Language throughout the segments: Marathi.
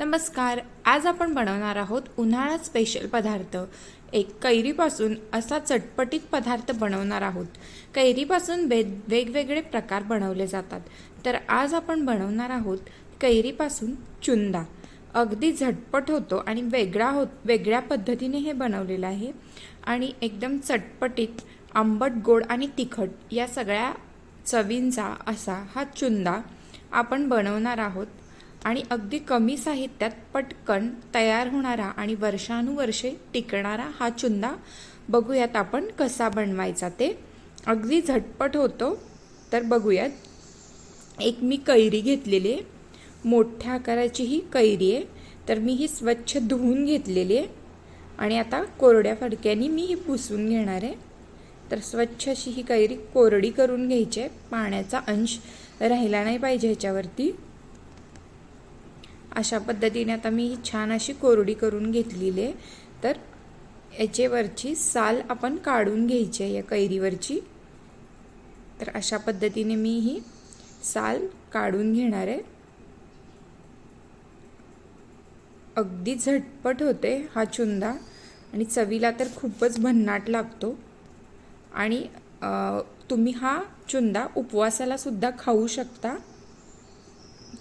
नमस्कार आज आपण बनवणार आहोत उन्हाळा स्पेशल पदार्थ. एक कैरीपासून असा चटपटीत पदार्थ बनवणार आहोत. कैरीपासून वे वेगवेगळे प्रकार बनवले जातात. तर आज आपण बनवणार आहोत कैरीपासून चुंदा. अगदी झटपट होतो आणि वेगळा हो वेगळ्या पद्धतीने हे बनवलेलं आहे. आणि एकदम चटपटीत आंबट गोड आणि तिखट या सगळ्या चवींचा असा हा चुंदा आपण बनवणार आहोत. आणि अगदी कमी साहित्यात पटकन तयार होणारा आणि वर्षानुवर्षे टिकणारा हा चुंदा बघूयात आपण कसा बनवायचा ते. अगदी झटपट होतो तर बघूयात. एक मी कैरी घेतलेली आहे. मोठ्या आकाराची ही कैरी आहे. तर मी ही स्वच्छ धुवून घेतलेली आहे. आणि आता कोरड्या फडक्याने मी ही पुसून घेणार आहे. तर स्वच्छ अशी ही कैरी कोरडी करून घ्यायची आहे. पाण्याचा अंश राहिला नाही पाहिजे ह्याच्यावरती. अशा पद्धतीने आता मी ही छान अशी कोरडी करून घेतलेली आहे. तर याचेवरची साल आपण काढून घ्यायची आहे या कैरीवरची. तर अशा पद्धतीने मी ही साल काढून घेणार आहे. अगदी झटपट होते हा चुंदा आणि चवीला तर खूपच भन्नाट लागतो. आणि तुम्ही हा चुंदा उपवासाला सुद्धा खाऊ शकता.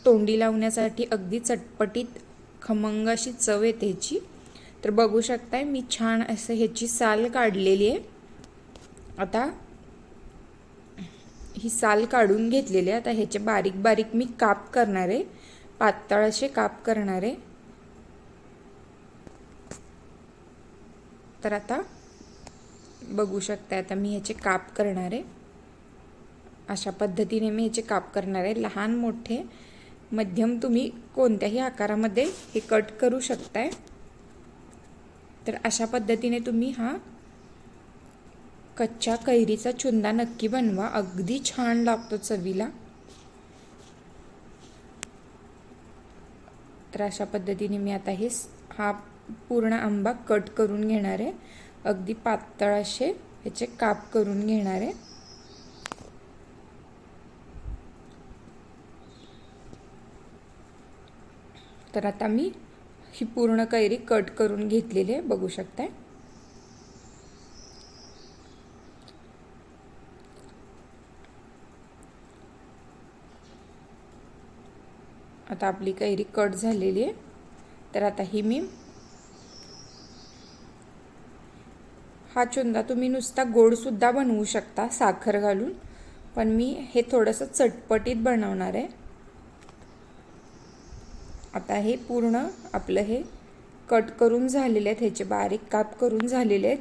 तोंडी लावण्यासाठी अगदी चटपटीत खमंग अशी चव येते ह्याची. तर बघू शकताय मी छान असं ह्याची साल काढलेली आहे. आता ही साल काढून घेतलेली आहे. आता ह्याचे बारीक बारीक मी काप करणार आहे. पातळ असे काप करणार आहे. तर आता बघू शकताय आता मी ह्याचे काप करणार आहे. अशा पद्धतीने मी ह्याचे काप करणार आहे. लहान मोठे मध्यम तुम्ही कोणत्याही आकारामध्ये हे कट करू शकताय. तर अशा पद्धतीने तुम्ही हा कच्च्या कैरीचा चुंदा नक्की बनवा. अगदी छान लागतो चवीला. तर अशा पद्धतीने मी आता हे हा पूर्ण आंबा कट करून घेणार आहे. अगदी पातळ असे ह्याचे काप करून घेणार आहे. तर आता मी ही पूर्ण कैरी कट करून घेतलेली आहे बघू शकताय. आता आपली कैरी कट झालेली आहे. तर आता ही मी हा चुंदा तुम्ही नुसता गोडसुद्धा बनवू शकता साखर घालून. पण मी हे थोडंसं चटपटीत बनवणार आहे. आता हे पूर्ण आपलं हे कट करून झालेले आहेत ह्याचे बारीक काप करून झालेले आहेत.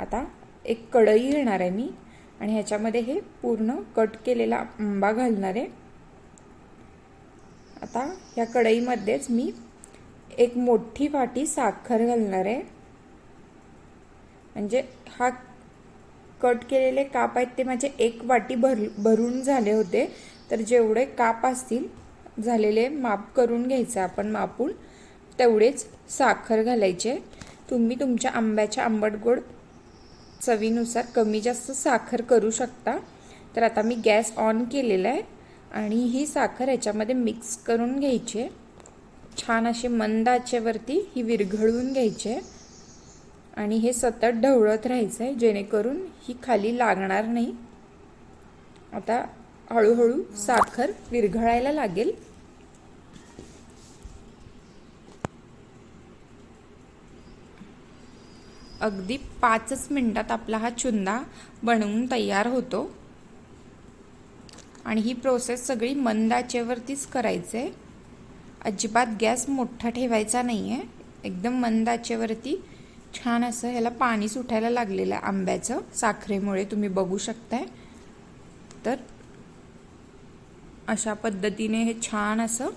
आता एक कढई घेणार आहे मी आणि ह्याच्यामध्ये हे पूर्ण कट केलेला आंबा घालणार आहे. आता ह्या कढईमध्येच मी एक मोठी वाटी साखर घालणार आहे. म्हणजे हा कट केलेले काप आहेत ते माझे एक वाटी भर भरून झाले होते. तर जेवढे काप असतील झालेले माप करून घ्यायचं आपण मापून. तेवढेच साखर घालायचे. तुम्ही तुमच्या आंब्याच्या आंबट गोड चवीनुसार कमी जास्त साखर करू शकता. तर आता मी गॅस ऑन केलेला आहे आणि ही साखर ह्याच्यामध्ये मिक्स करून घ्यायची. छान असे मंद आचेवरती ही विरघळवून घ्यायचे. आणि हे सतत ढवळत राहायचं आहे जेणेकरून ही खाली लागणार नाही. आता हळूहळू साखर विरघळायला लागेल. अगदी पाचच मिनटात आपला हा चुंदा बनवून तयार होतो. आणि ही प्रोसेस सगळी मंद आचेवरतीच करायचं आहे अजिबात गॅस मोठा ठेवायचा नाही आहे एकदम मंद आचेवरती छान असं ह्याला पाणी सुटायला लागलेलं आहे आंब्याचं. साखरेमुळे तुम्ही बघू शकताय. तर अशा पद्धतीने हे छान असं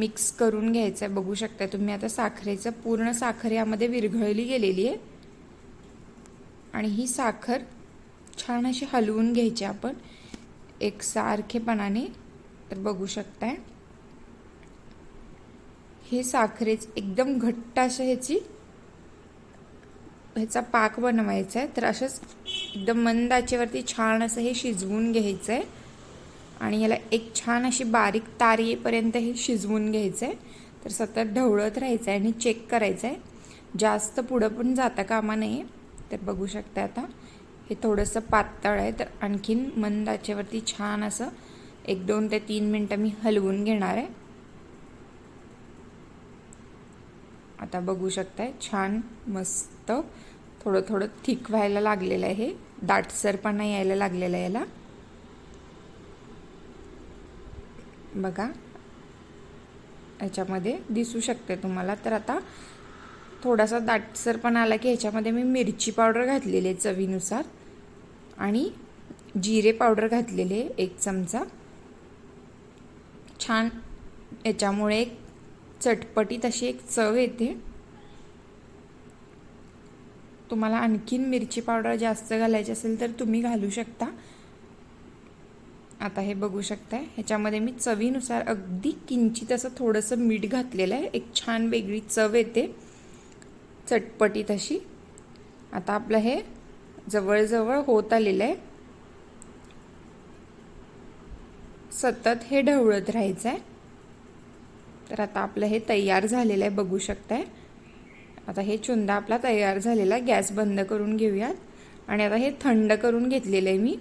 मिक्स करून घ्यायचं आहे बघू शकता तुम्ही आता साखरेचं पूर्ण साखर यामध्ये विरघळली गेलेली आहे. आणि ही साखर छान अशी हलवून घ्यायची आपण. एक सारखेपणाने तर बघू शकताय. हे साखरेच एकदम घट्ट असं ह्याची ह्याचा पाक बनवायचा आहे तर असंच एकदम मंद आचेवरती छान असं हे शिजवून घ्यायचं आहे आणि याला एक छान अशी बारीक तार येईपर्यंत हे शिजवून घ्यायचं आहे तर सतत ढवळत राहायचं आहे आणि चेक करायचं आहे जास्त पुढं पण जाता कामा नाही तर बघू शकता आता. हे थोडंसं पातळ आहे. तर आणखीन मंद आचेवरती छान असं एक दोन ते तीन मिनटं मी हलवून घेणार आहे. आता बघू शकताय छान मस्त थोडं थोडं थिक व्हायला लागलेलं आहे हे. दाटसरपणा यायला लागलेलं आहे याला. बघा. ह्याच्यामध्ये दिसू शकते तुम्हाला. तर आता थोडासा दाटसरपणा आला की ह्याच्यामध्ये मी मिरची पावडर घातलेली आहे चवीनुसार. आणि जिरे पावडर घातलेले एक चमचा. छान याच्यामुळे एक चटपटीत अशी एक चव येते. तुम्हाला आणखीन मिरची पावडर जास्त घालायची असेल तर तुम्ही घालू शकता. आता हे बघू शकताय. ह्याच्यामध्ये मी चवीनुसार अगदी किंचित असं थोडंसं मीठ घातलेलं आहे. एक छान वेगळी चव येते. चटपटीत अशी आता आपलं हे जवळजवळ होत आलेलं आहे. सतत हे ढवळत राहायचं आहे तर आता आपलं हे तयार झालेलं आहे बघू शकताय. आता हे चुंदा आपला तयार झालेला गॅस बंद करून घेऊयात. आणि आता हे थंड करून घेतलेलं आहे मी.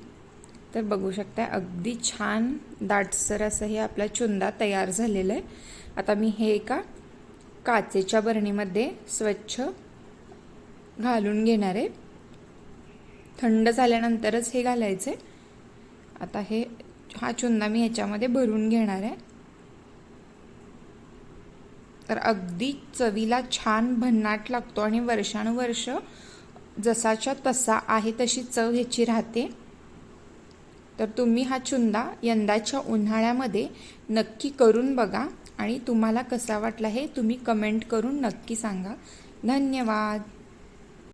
तर बघू शकता अगदी छान दाटसर असं हे आपला चुंदा तयार झालेलं आहे. आता मी हे एका काचेच्या बरणीमध्ये स्वच्छ घालून घेणार आहे. थंड झाल्यानंतरच हे घालायचे आता हे हा चुंदा मी ह्याच्यामध्ये भरून घेणार आहे. तर अगदी चवीला छान भन्नाट लागतो आणि वर्षानुवर्ष जसाच्या तसा आहे तशी चव ह्याची राहते. तर तुम्ही हा चुंदा यंदाच्या उन्हाळ्यामध्ये नक्की करून बघा आणि तुम्हाला कसा वाटला हे तुम्ही कमेंट करून नक्की सांगा. धन्यवाद.